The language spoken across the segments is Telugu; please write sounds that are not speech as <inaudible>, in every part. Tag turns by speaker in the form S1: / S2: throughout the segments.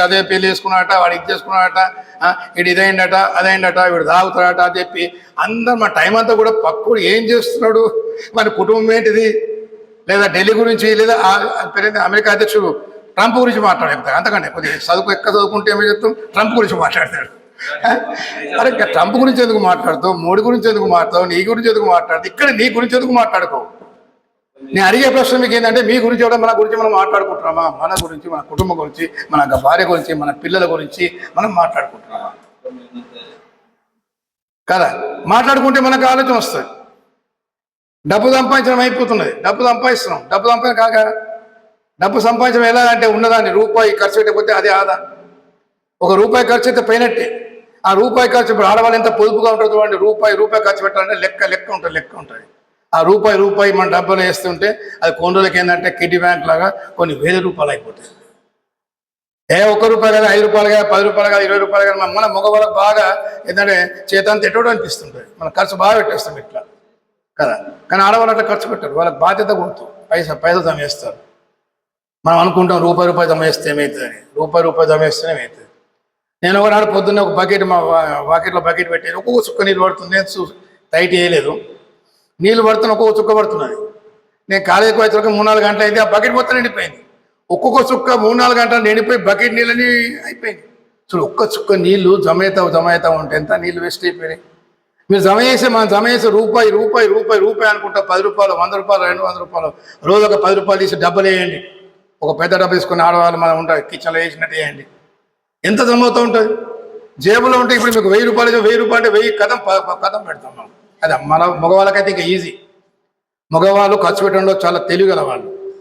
S1: అదే పెళ్ళి చేసుకున్నాడట వాడు ఇది చేసుకున్నాడట ఆ, వీడు ఇదైందట అదైందట వీడు తాగుతాడట అని చెప్పి అందరు మా టైం అంతా కూడా పక్కుడు ఏం చేస్తున్నాడు? మన కుటుంబం ఏంటిది? లేదా ఢిల్లీ గురించి లేదా అమెరికా అధ్యక్షుడు ట్రంప్ గురించి మాట్లాడేస్తారు అంతకంటే కొద్దిగా చదువు ఎక్క చదువుకుంటే ఏమో చెప్తాం? ట్రంప్ గురించి మాట్లాడతాడు. అరే ట్రంప్ గురించి ఎందుకు మాట్లాడుతావు? మోడీ గురించి ఎందుకు మాట్లాడతావు? నీ గురించి ఎందుకు మాట్లాడుతావు? ఇక్కడ నీ గురించి ఎందుకు మాట్లాడుకో నేను అడిగే ప్రశ్న మీకు ఏంటంటే మీ గురించి కూడా మన గురించి మనం మాట్లాడుకుంటున్నామా? మన గురించి మన కుటుంబం గురించి మన భార్య గురించి మన పిల్లల గురించి మనం మాట్లాడుకుంటున్నామా? కదా? మాట్లాడుకుంటే మనకు ఆలోచన వస్తుంది. డబ్బు సంపాదించడం అయిపోతున్నది. డబ్బు సంపాదిస్తున్నాం. డబ్బు సంపాదన కాక డబ్బు సంపాదించడం ఎలా అంటే ఉన్నదాన్ని రూపాయి ఖర్చు పెట్టకపోతే అది ఆదా? ఒక రూపాయి ఖర్చు అయితే పోయినట్టే. ఆ రూపాయి ఖర్చు ఇప్పుడు ఆడవాళ్ళు ఎంత పొదుపుగా ఉంటుంది చూడండి. రూపాయి రూపాయి ఖర్చు పెట్టాలంటే లెక్క లెక్క ఉంటుంది లెక్క ఉంటుంది. ఆ రూపాయి రూపాయి మన డబ్బులు వేస్తుంటే అది కొన్ని రోజులకి ఏంటంటే కిడ్డీ బ్యాంక్ లాగా కొన్ని వేల రూపాయలు అయిపోతాయి. ఏ ఒక్క రూపాయలు కదా ఐదు రూపాయలు కదా పది రూపాయలు కదా ఇరవై రూపాయలు కదా మన మగవాళ్ళకి బాగా ఏంటంటే చేతంత ఎట్టడం అనిపిస్తుంటుంది. మన ఖర్చు బాగా పెట్టేస్తాం ఇట్లా. కదా? కానీ ఆడవాళ్ళు అట్లా ఖర్చు పెట్టారు. వాళ్ళకి బాధ్యత గుర్తు. పైసా పైసలు జమ మనం అనుకుంటాం రూపాయి రూపాయి జమ చేస్తే ఏమవుతుందని రూపాయి రూపాయి జమ ఏమవుతుంది నేను ఒకనాడు పొద్దున్నే ఒక బకెట్ మా వాకెట్లో బకెట్ పెట్టాను ఒక్కొక్క చుక్క నీళ్ళు పడుతుంది. నేను చూ టైట్ వేయలేదు నీళ్ళు పడుతున్న ఒక్కొక్క చుక్క పడుతున్నది. నేను కాలేజీకి వచ్చేసరికి మూడు నాలుగు గంటలు అయింది ఆ బకెట్ మొత్తం నిండిపోయింది. ఒక్కొక్క చుక్క మూడు నాలుగు గంటలు నిండిపోయి బకెట్ నీళ్ళని అయిపోయింది చూడు ఒక్క చుక్క నీళ్ళు జమ అవుతావు జమ అవుతావు ఉంటే ఎంత నీళ్ళు వేస్ట్ అయిపోయినాయి. మీరు జమ చేసే మనం జమ చేసే రూపాయి రూపాయి రూపాయి రూపాయి అనుకుంటా పది రూపాయలు వంద రూపాయలు రెండు వందల రూపాయలు. రోజు ఒక పది రూపాయలు తీసి డబ్బులు వేయండి. ఒక పెద్ద డబ్బు తీసుకుని ఆడవాళ్ళు మనం ఉంటారు కిచెన్లో వేసినట్టు వేయండి. ఎంత జమ అవుతూ ఉంటుంది? జేబులో ఉంటే ఇప్పుడు మీకు వెయ్యి రూపాయలు వెయ్యి రూపాయలు అంటే వెయ్యి కథం కథం పెడతాం మనం. అది మన మగవాళ్ళకైతే ఇంకా ఈజీ మగవాళ్ళు ఖర్చు పెట్టడంలో చాలా తెలివిగల వాళ్ళు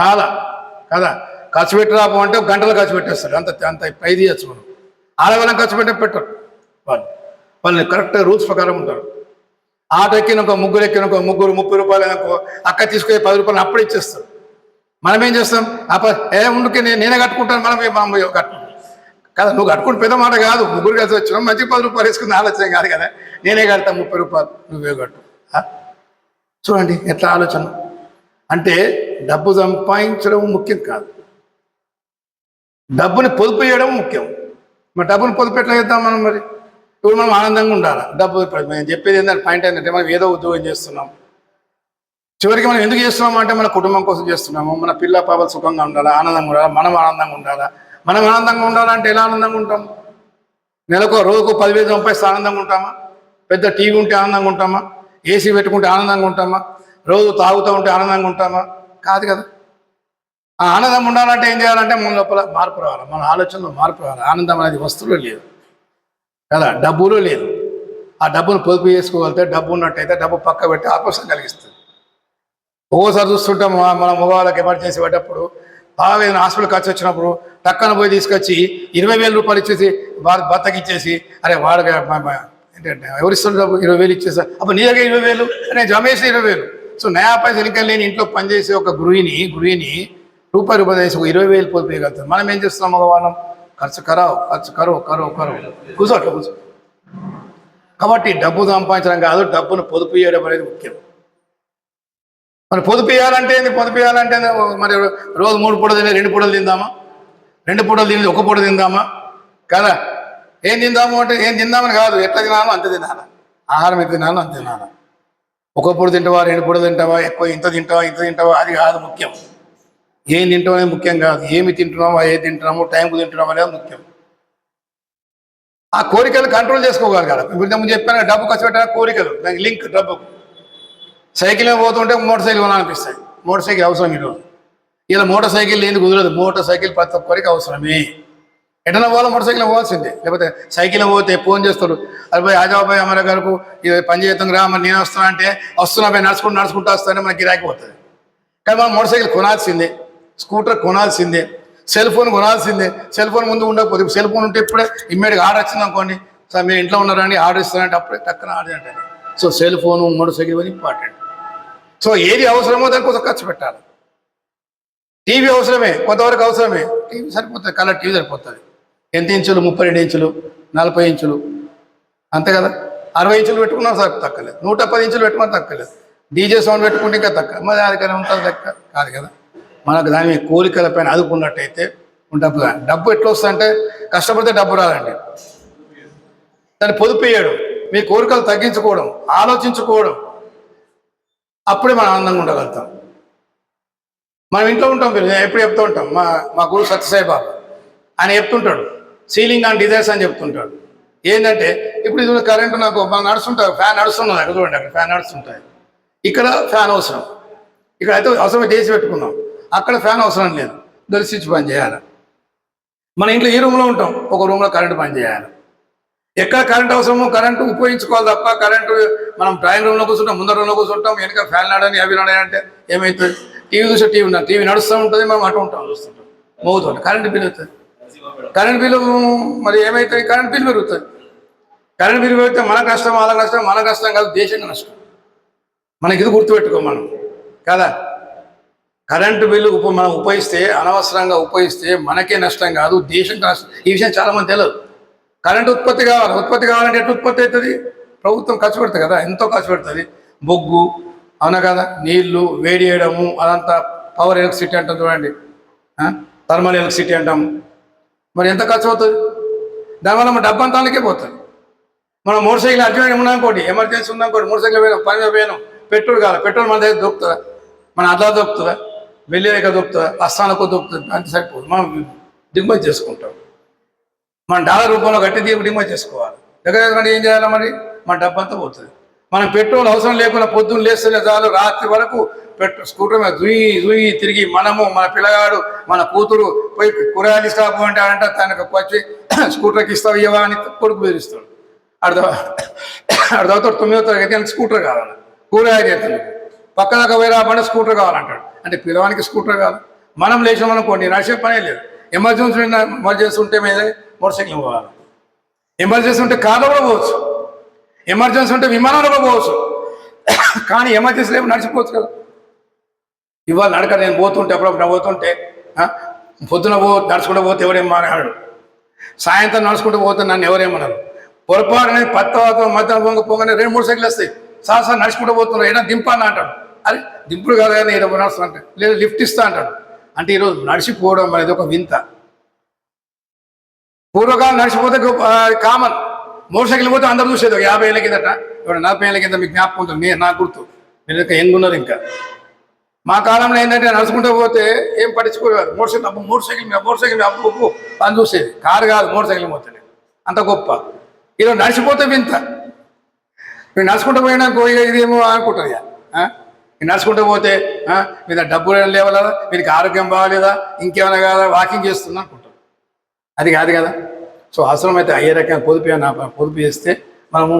S1: చాలా. కదా? ఖర్చు పెట్టరాపు అంటే గంటలు ఖర్చు పెట్టేస్తారు. అంత అంత పై తీయచ్చు మనం. ఆడవాళ్ళని ఖర్చు పెట్టే పెట్టరు వాళ్ళు. వాళ్ళని కరెక్ట్ రూల్స్ ప్రకారం ఉంటారు. ఆటో ఎక్కినకో ముగ్గురు ఎక్కినకో ముగ్గురు ముప్పై రూపాయలు అనుకో అక్క తీసుకునే పది రూపాయలు అప్పుడు ఇచ్చేస్తారు. మనం ఏం చేస్తాం? అప్ప ఏ ఉండుకే నేను నేనే కట్టుకుంటాను మనం ఏ- మనం కట్టుకుంటాం. కదా నువ్వు కట్టుకుని పెద్ద మాట కాదు. ముగ్గురు కలిసి వచ్చినాం. మంచి పది రూపాయలు వేసుకున్న ఆలోచన కాదు కదా. నేనే కడతా ముప్పై రూపాయలు. నువ్వే కట్టు. చూడండి ఎట్లా ఆలోచన? అంటే డబ్బు సంపాదించడం ముఖ్యం కాదు. డబ్బుని పొదుపు చేయడం ముఖ్యం. మరి డబ్బుని పొదుపు ఎట్లా చేద్దాం మనం మరి? ఇప్పుడు మనం ఆనందంగా ఉండాలి? డబ్బు నేను చెప్పేది ఏంటంటే పాయింట్ ఏంటంటే మనం ఏదో ఉద్యోగం చేస్తున్నాం. చివరికి మనం ఎందుకు చేస్తున్నాం అంటే మన కుటుంబం కోసం చేస్తున్నాము. మన పిల్ల పాపలు సుఖంగా ఉండాలా? ఆనందంగా ఉండాలా? మనం ఆనందంగా ఉండాలా? మనం ఆనందంగా ఉండాలంటే ఎలా ఆనందంగా ఉంటాం? నెలకు రోజుకు పదివేలు సంపాదిస్తే ఆనందంగా ఉంటామా? పెద్ద టీవీ ఉంటే ఆనందంగా ఉంటామా? ఏసీ పెట్టుకుంటే ఆనందంగా ఉంటామా? రోజు తాగుతూ ఉంటే ఆనందంగా ఉంటామా? కాదు కదా. ఆ ఆనందం ఉండాలంటే ఏం చేయాలంటే మన లోపల మార్పు రావాలి. మన ఆలోచనలో మార్పు రావాలి. ఆనందం అనేది వస్తువులో లేదు. కదా డబ్బులో లేదు. ఆ డబ్బును పొదుపు చేసుకోగలిగితే డబ్బు ఉన్నట్టయితే డబ్బు పక్క పెట్టి ఆపసం కలిగిస్తుంది. ఒక్కోసారి చూస్తుంటాం మన మగవాళ్ళకి ఎమర్జెన్సీ పడ్డప్పుడు బాగా ఏదైనా హాస్పిటల్ ఖర్చు వచ్చినప్పుడు టక్కన పోయి తీసుకొచ్చి ఇరవై వేల రూపాయలు ఇచ్చేసి వారి భర్తకి ఇచ్చేసి అరే వాడు ఏంటంటే ఎవరిస్తున్న డబ్బు ఇరవై వేలు ఇచ్చేసా. అప్పుడు నీ దగ్గర ఇరవై వేలు? నేను జమేసి ఇరవై వేలు. సో నయా పైసలు ఇంకా లేని ఇంట్లో పనిచేసే ఒక గృహిణి గృహిణి రూపాయి రూపాయలు వేసి ఒక ఇరవై వేలు పొదుపు మనం ఏం చేస్తున్నాం మగవాళ్ళం? ఖర్చు కరావు ఖర్చు కరువు కరువు కరువు కూర్చోట్ల కూర్చో. కాబట్టి డబ్బు సంపాదించడం కాదు డబ్బును పొదుపు చేయడం అనేది ముఖ్యం. మరి పొదుపు చేయాలంటే ఏంది? పొదుపు చేయాలంటే మరి రోజు మూడు పూటలు తిని రెండు పూటలు తిందామా? రెండు పూటలు తిని ఒక పూట తిందామా? కదా? ఏం తిందాము అంటే ఏం తిందామని కాదు. ఎట్లా తినాలో అంత తినాలా. ఆహారం ఎంత తినాలో అంత తినాలా. ఒక పూట తింటావా రెండు పూట తింటావా ఎక్కువ ఇంత తింటావా ఇంత తింటావా అది కాదు ముఖ్యం. ఏం తింటాం అనేది ముఖ్యం కాదు. ఏమి తింటున్నామో ఏది తింటున్నామో టైంకు తింటున్నాం అనేది ముఖ్యం. ఆ కోరికలు కంట్రోల్ చేసుకోగలగాలి. ఇప్పుడు ఇంతకుముందు చెప్పాను డబ్బు ఖర్చు పెట్టాలి? కోరికలు. దానికి లింక్ డబ్బుకు. సైకిల్ మీద పోతుంటే మోటార్ సైకిల్ కొనాలనిపిస్తాయి. మోటార్ సైకిల్ అవసరం ఈరోజు ఇలా మోటార్ సైకిల్ లేని కుదరదు మోటార్ సైకిల్ ప్రతి ఒక్కరికి అవసరమే. ఎటన పోవాలో మోటార్ సైకిల్ పోవాల్సిందే. లేకపోతే సైకిల్ పోతే ఫోన్ చేస్తాడు. అది పోయి ఆజాబాయి అమర గారు పని చేద్దాం రా మరి నేను వస్తున్నా అంటే వస్తున్నా పోయి నడుచుకుంటూ నడుచుకుంటూ వస్తానే మనకి గిరాకీ పోతుంది. కానీ మనం మోటార్ సైకిల్ కొనాల్సిందే. స్కూటర్ కొనాల్సిందే. సెల్ ఫోన్ కొనాల్సిందే. సెల్ ఫోన్ ముందు ఉండకపోతే సెల్ ఫోన్ ఉంటే ఇప్పుడే ఇమ్మీడియట్గా ఆర్డర్ వచ్చింది అనుకోండి. సార్ మీరు ఇంట్లో ఉన్నారండి ఆర్డర్ ఇస్తారంటే అప్పుడే టక్కన ఆర్డర్ అంటే so cell phone motor cycle important. So ఏది అవసరమో దానికోసం ఖర్చు పెట్టాలి. టీవీ అవసరమే కొంతవరకు అవసరమే. టీవీ సరిపోతుంది కలర్ టీవీ సరిపోతుంది. ఎంత ఇంచులు? ముప్పై రెండు ఇంచులు నలభై ఇంచులు. అంతే కదా? అరవై ఇంచులు పెట్టుకున్నా సార్ తక్కలేదు. నూట పది ఇంచులు పెట్టుకున్నా తక్కలేదు. డీజే సౌండ్ పెట్టుకుంటే ఇంకా తక్కువ మరి అది ఉంటుంది తక్క కాదు కదా? మనకు దాని కోరికల పైన అదుపుకున్నట్టయితే డబ్బు డబ్బు ఎట్లా వస్తుందంటే కష్టపడితే డబ్బు రాదండి. దాన్ని పొదుపు చేయడం మీ కోరికలు తగ్గించుకోవడం ఆలోచించుకోవడం అప్పుడే మనం ఆనందంగా ఉండగలుగుతాం. మనం ఇంట్లో ఉంటాం మీరు ఎప్పుడు చెప్తూ ఉంటాం మా మా గురు సత్యసాయి బాబా ఆయన చెప్తుంటాడు. సీలింగ్ అండ్ డిజైన్స్ అని చెప్తుంటాడు. ఏంటంటే ఇప్పుడు ఇది కరెంటు నాకు మనం నడుస్తుంటారు ఫ్యాన్ నడుస్తున్నది అక్కడ చూడండి అక్కడ ఫ్యాన్ నడుస్తుంటాయి. ఇక్కడ ఫ్యాన్ అవసరం. ఇక్కడ అయితే అవసరం చేసి పెట్టుకున్నాం. అక్కడ ఫ్యాన్ అవసరం లేదు. దర్శించి స్విచ్ చేయాలి. మన ఇంట్లో ఈ రూమ్లో ఉంటాం ఒక రూమ్లో కరెంట్ పని చేయాలి. ఎక్కడ కరెంట్ అవసరమో కరెంటు ఉపయోగించుకోవాలి తప్ప కరెంటు మనం డ్రాయింగ్ రూమ్లో కూర్చుంటాం ముందర రూమ్లో కూర్చుంటాం వెనక ఫ్యాన్ నడని అవి నడని అంటే ఏమవుతుంది టీవీ చూస్తే టీవీ ఉన్నాం టీవీ నడుస్తూ ఉంటుంది మనం అటు ఉంటాం చూస్తుంటాం మోగుతుంటాం కరెంట్ బిల్ అవుతుంది కరెంట్ బిల్లు మరి ఏమవుతుంది కరెంట్ బిల్ పెరుగుతుంది. కరెంట్ బిల్ పెరిగితే మన కష్టం వాళ్ళ కష్టం మన కష్టం కాదు దేశంగా నష్టం. మనకి ఇది గుర్తుపెట్టుకో మనం. కదా? కరెంటు బిల్లు ఉప మనం ఉపయోగిస్తే అనవసరంగా ఉపయోగిస్తే మనకే నష్టం కాదు దేశం నష్టం ఈ విషయం చాలామంది తెలియదు కరెంటు ఉత్పత్తి కావాలి ఉత్పత్తి కావాలంటే ఎట్లా ఉత్పత్తి అవుతుంది? ప్రభుత్వం ఖర్చు పెడుతుంది కదా ఎంతో ఖర్చు పెడుతుంది. బొగ్గు అవునా కదా? నీళ్ళు వేడి చేయడము అదంతా పవర్ ఎలక్ట్రిసిటీ అంటాం చూడండి. థర్మల్ ఎలక్ట్రిసిటీ అంటాము మరి ఎంత ఖర్చు అవుతుంది? దానివల్ల మన డబ్బు అంతానికే పోతుంది. మనం మోటార్ సైకిల్ అర్జెంట్ ఉన్నానుకోండి ఎమర్జెన్సీ ఉందనుకోండి మోటార్ సైకిల్ పోయినా పని పోయాను పెట్రోల్ కావాలి పెట్రోల్ మన దగ్గర దొరుకుతుందా? మన అట్లా దొరుకుతుందా? వెళ్ళేక దొరుకుతుందా? అస్థానకు దొరుకుతుంది? అంత సరిపోదు. మనం దిగుమతి చేసుకుంటాం. మన డాలర్ రూపంలో కట్టి దీపు దిగుమతి చేసుకోవాలి. దగ్గర దగ్గర ఏం చేయాలి మరి? మన డబ్బు అంతా పోతుంది. మనం పెట్రోల్ అవసరం లేకుండా పొద్దున్న లేస్తేనే చాలు రాత్రి వరకు పెట్రోల్ స్కూటర్ మీద దుయ్యి దుయ్యి తిరిగి మనము మన పిల్లగాడు మన కూతురు పోయి కూరగాయలు తీసుకురాపో అంటే అంట తనకు వచ్చి <coughs> స్కూటర్కి ఇస్తావు ఇవ్వా అని కొడుకు బెదిరిస్తాడు. అర్థం అర్థమవుతాడు తొమ్మిదో తరగతి అని స్కూటర్ కావాలి. కూరగాయలు చేస్తాడు. పక్క దాకా పోయి రాబడి స్కూటర్ కావాలంటాడు. అంటే పిల్లవానికి స్కూటర్ కావాలి. మనం లేచామనుకోండి నడిచే పనే లేదు. ఎమర్జెన్సీ ఎమర్జెన్సీ ఉంటే మీద మోటార్ సైకిల్ పోవాలి. ఎమర్జెన్సీ ఉంటే కార్లో కూడా పోవచ్చు. ఎమర్జెన్సీ ఉంటే విమానంలో కూడా పోవచ్చు. కానీ ఎమర్జెన్సీ లేవు నడిచిపోవచ్చు కదా. ఇవాళ నడక నేను పోతుంటే అప్పుడప్పుడు పోతుంటే పొద్దున పో నడుచుకుంటూ పోతే ఎవరేం మాట్లాడు సాయంత్రం నడుచుకుంటూ పోతే నన్ను ఎవరేమన్నారు పొరపాటు అనేది పత్త మధ్యాహ్నం పొంగ పొంగనే రెండు మూడు సైకిల్ వస్తాయి. సార్ సార్ నడుచుకుంటూ పోతున్నారు. ఏదైనా దింపాను అంటాడు. అరే దింపుడు కాదు కానీ ఏదో నడుస్తా అంటే. లేదా లిఫ్ట్ ఇస్తా అంటాడు. అంటే ఈరోజు నడిచిపోవడం అనేది ఒక వింత. పూర్వకాలం నడిచిపోతే గొప్ప కామన్. మోటార్ సైకిల్ పోతే అందరూ చూసేది ఒక యాభై ఏళ్ళ కిందట. ఇప్పుడు నలభై ఏళ్ళ కింద మీకు జ్ఞాపకం ఉంటుంది? నేను నాకు గుర్తు. మీరు ఇంకా ఎంగున్నారు ఇంకా? మా కాలంలో ఏంటంటే నడుచుకుంటూ పోతే ఏం పట్టించుకోలేదు. మోటార్ సైకిల్ అప్పు మోటార్ సైకిల్ మీద మోటార్ సైకిల్ మీద అప్పు ఉప్పు అని చూసేది. కారు కాదు మోటార్ సైకిల్ పోతే. అంత గొప్ప. ఈరోజు నడిచిపోతే వింత. మీరు నడుచుకుంటూ పోయినా పోయి ఇదేమో అనుకుంటుంది ఆ? మీరు నడుచుకుంటూ పోతే మీద డబ్బులు లేవలేదా లేవాలా? వీరికి ఆరోగ్యం బాగాలేదా? ఇంకేమైనా కాదా? వాకింగ్ చేస్తున్నా అనుకుంటారు. అది కాదు కదా. సో అవసరమైతే అయ్యే రకంగా పొదుపు పొదుపు చేస్తే మనము